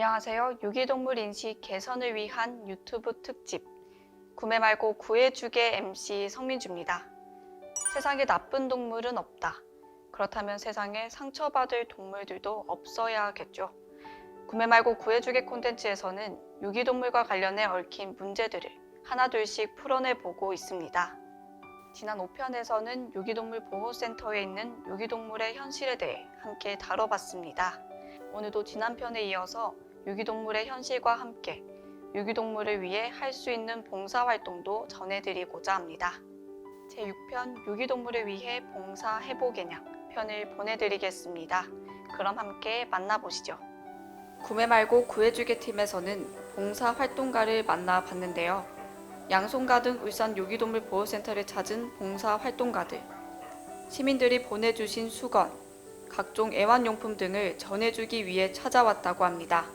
안녕하세요. 유기동물 인식 개선을 위한 유튜브 특집 구매 말고 구해주게 MC 성민주입니다. 세상에 나쁜 동물은 없다. 그렇다면 세상에 상처받을 동물들도 없어야겠죠. 구매 말고 구해주게 콘텐츠에서는 유기동물과 관련해 얽힌 문제들을 하나둘씩 풀어내보고 있습니다. 지난 5편에서는 유기동물 보호센터에 있는 유기동물의 현실에 대해 함께 다뤄봤습니다. 오늘도 지난 편에 이어서 유기동물의 현실과 함께 유기동물을 위해 할 수 있는 봉사활동도 전해드리고자 합니다. 제6편 유기동물을 위해 봉사해보개냥 편을 보내드리겠습니다. 그럼 함께 만나보시죠. 구매 말고 구해주게 팀에서는 봉사활동가를 만나봤는데요. 양손가 등 울산 유기동물 보호센터를 찾은 봉사활동가들, 시민들이 보내주신 수건, 각종 애완용품 등을 전해주기 위해 찾아왔다고 합니다.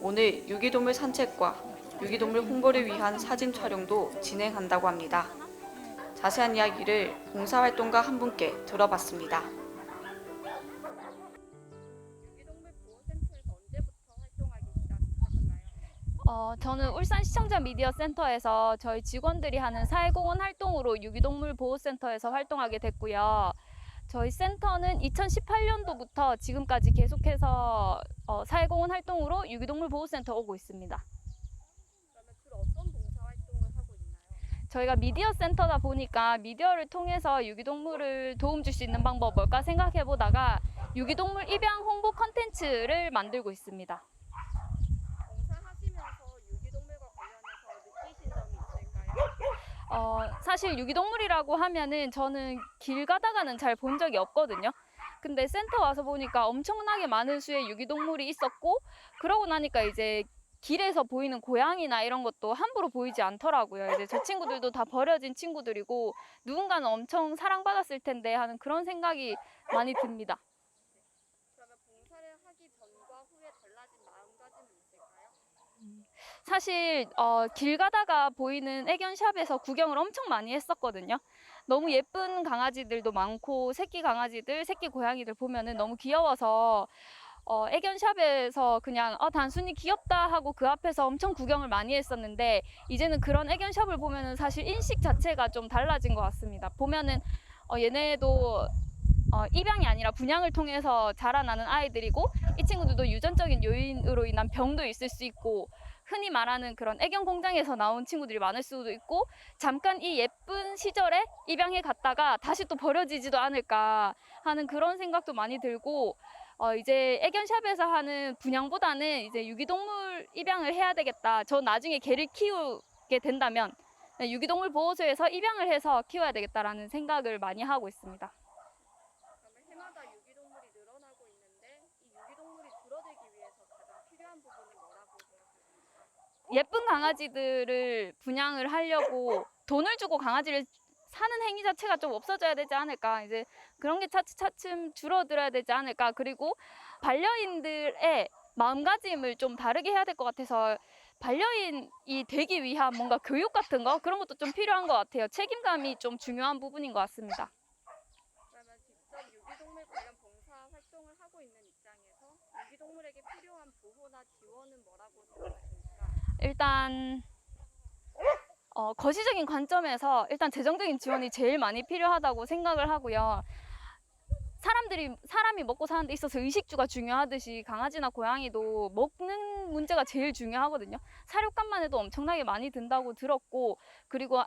오늘 유기동물 산책과 유기동물 홍보를 위한 사진 촬영도 진행한다고 합니다. 자세한 이야기를 봉사활동가 한 분께 들어봤습니다. 어, 저는 울산 시청자 미디어 센터에서 저희 직원들이 하는 사회공헌 활동으로 유기동물 보호센터에서 활동하게 됐고요. 저희 센터는 2018년도부터 지금까지 계속해서 어, 사회공헌 활동으로 유기동물 보호센터 오고 있습니다. 그러면 주로 어떤 봉사 활동을 하고 있나요? 저희가 미디어 센터다 보니까 미디어를 통해서 유기동물을 도움 줄 수 있는 방법 뭘까 생각해 보다가 유기동물 입양 홍보 컨텐츠를 만들고 있습니다. 봉사하시면서 유기동물과 관련해서 느끼신 점이 있을까요? 어, 사실 유기동물이라고 하면은 저는 길 가다가는 잘 본 적이 없거든요. 근데 센터 와서 보니까 엄청나게 많은 수의 유기동물이 있었고, 그러고 나니까 이제 길에서 보이는 고양이나 이런 것도 함부로 보이지 않더라고요. 이제 저 친구들도 다 버려진 친구들이고, 누군가는 엄청 사랑받았을 텐데 하는 그런 생각이 많이 듭니다. 그러면 봉사를 하기 전과 후에 달라진 마음가짐이 있을까요? 사실 어, 길 가다가 보이는 애견샵에서 구경을 엄청 많이 했었거든요. 너무 예쁜 강아지들도 많고 새끼 강아지들, 새끼 고양이들 보면은 너무 귀여워서 어, 애견샵에서 그냥 어, 단순히 귀엽다 하고 그 앞에서 엄청 구경을 많이 했었는데 이제는 그런 애견샵을 보면은 사실 인식 자체가 좀 달라진 것 같습니다. 보면은 어, 얘네도 어, 입양이 아니라 분양을 통해서 자라나는 아이들이고 이 친구들도 유전적인 요인으로 인한 병도 있을 수 있고 흔히 말하는 그런 애견 공장에서 나온 친구들이 많을 수도 있고 잠깐 이 예쁜 시절에 입양해 갔다가 다시 또 버려지지도 않을까 하는 그런 생각도 많이 들고 어 이제 애견샵에서 하는 분양보다는 이제 유기동물 입양을 해야 되겠다. 저 나중에 개를 키우게 된다면 네, 유기동물 보호소에서 입양을 해서 키워야 되겠다라는 생각을 많이 하고 있습니다. 그러면 해마다 유기동물이 늘어나고 있는데 이 유기동물이 줄어들기 위해서 가장 필요한 부분은 뭐라고 생각하십니까? 예쁜 강아지들을 분양을 하려고 돈을 주고 강아지를 사는 행위 자체가 좀 없어져야 되지 않을까. 이제 그런 게 차츰차츰 줄어들어야 되지 않을까. 그리고 반려인들의 마음가짐을 좀 다르게 해야 될 것 같아서 반려인이 되기 위한 뭔가 교육 같은 거 그런 것도 좀 필요한 것 같아요. 책임감이 좀 중요한 부분인 것 같습니다. 그러면 직접 유기동물 관련 봉사 활동을 하고 있는 입장에서 유기동물에게 필요한 보호나 지원은 뭐라고 생각하십니까? 일단 어, 거시적인 관점에서 일단 재정적인 지원이 제일 많이 필요하다고 생각을 하고요. 사람들이 사람이 먹고 사는 데 있어서 의식주가 중요하듯이 강아지나 고양이도 먹는 문제가 제일 중요하거든요. 사료값만 해도 엄청나게 많이 든다고 들었고 그리고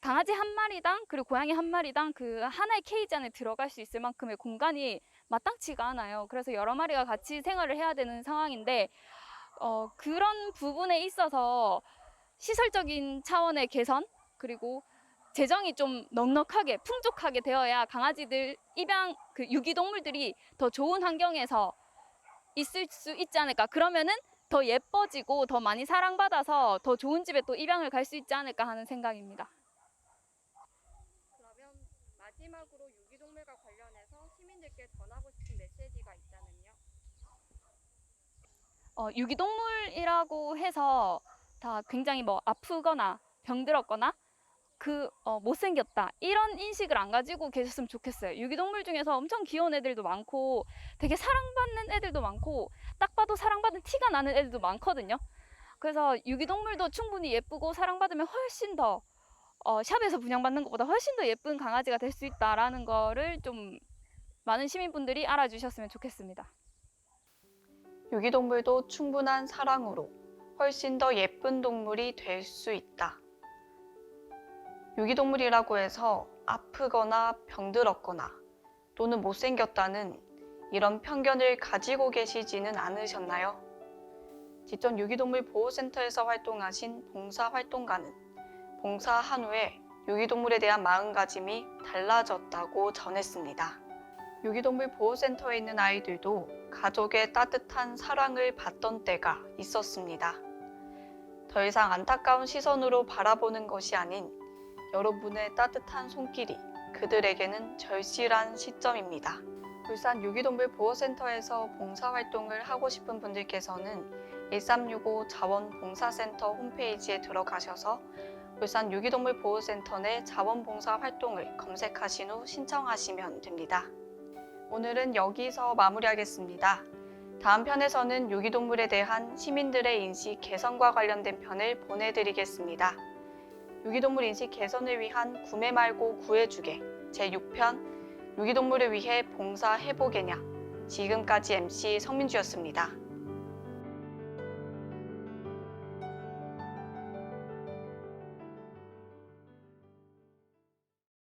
강아지 한 마리당 그리고 고양이 한 마리당 그 하나의 케이지 안에 들어갈 수 있을 만큼의 공간이 마땅치가 않아요. 그래서 여러 마리가 같이 생활을 해야 되는 상황인데 어, 그런 부분에 있어서 시설적인 차원의 개선 그리고 재정이 좀 넉넉하게 풍족하게 되어야 강아지들 입양 그 유기동물들이 더 좋은 환경에서 있을 수 있지 않을까 그러면은 더 예뻐지고 더 많이 사랑받아서 더 좋은 집에 또 입양을 갈 수 있지 않을까 하는 생각입니다. 그러면 마지막으로 유기동물과 관련해서 시민들께 전하고 싶은 메시지가 있다면요? 어, 유기동물이라고 해서 다 굉장히 뭐 아프거나 병들었거나 그 어, 못생겼다 이런 인식을 안 가지고 계셨으면 좋겠어요. 유기동물 중에서 엄청 귀여운 애들도 많고 되게 사랑받는 애들도 많고 딱 봐도 사랑받는 티가 나는 애들도 많거든요. 그래서 유기동물도 충분히 예쁘고 사랑받으면 훨씬 더 어, 샵에서 분양받는 것보다 훨씬 더 예쁜 강아지가 될 수 있다라는 거를 좀 많은 시민분들이 알아주셨으면 좋겠습니다. 유기동물도 충분한 사랑으로 훨씬 더 예쁜 동물이 될 수 있다. 유기동물이라고 해서 아프거나 병들었거나 또는 못생겼다는 이런 편견을 가지고 계시지는 않으셨나요? 지천 유기동물 보호센터에서 활동하신 봉사활동가는 봉사한 후에 유기동물에 대한 마음가짐이 달라졌다고 전했습니다. 유기동물 보호센터에 있는 아이들도 가족의 따뜻한 사랑을 받던 때가 있었습니다. 더 이상 안타까운 시선으로 바라보는 것이 아닌 여러분의 따뜻한 손길이 그들에게는 절실한 시점입니다. 울산 유기동물 보호센터에서 봉사활동을 하고 싶은 분들께서는 1365 자원봉사센터 홈페이지에 들어가셔서 울산 유기동물 보호센터 내 자원봉사 활동을 검색하신 후 신청하시면 됩니다. 오늘은 여기서 마무리하겠습니다. 다음 편에서는 유기동물에 대한 시민들의 인식 개선과 관련된 편을 보내드리겠습니다. 유기동물 인식 개선을 위한 구매 말고 구해주게 제6편 유기동물을 위해 봉사해보게냐 지금까지 MC 성민주였습니다.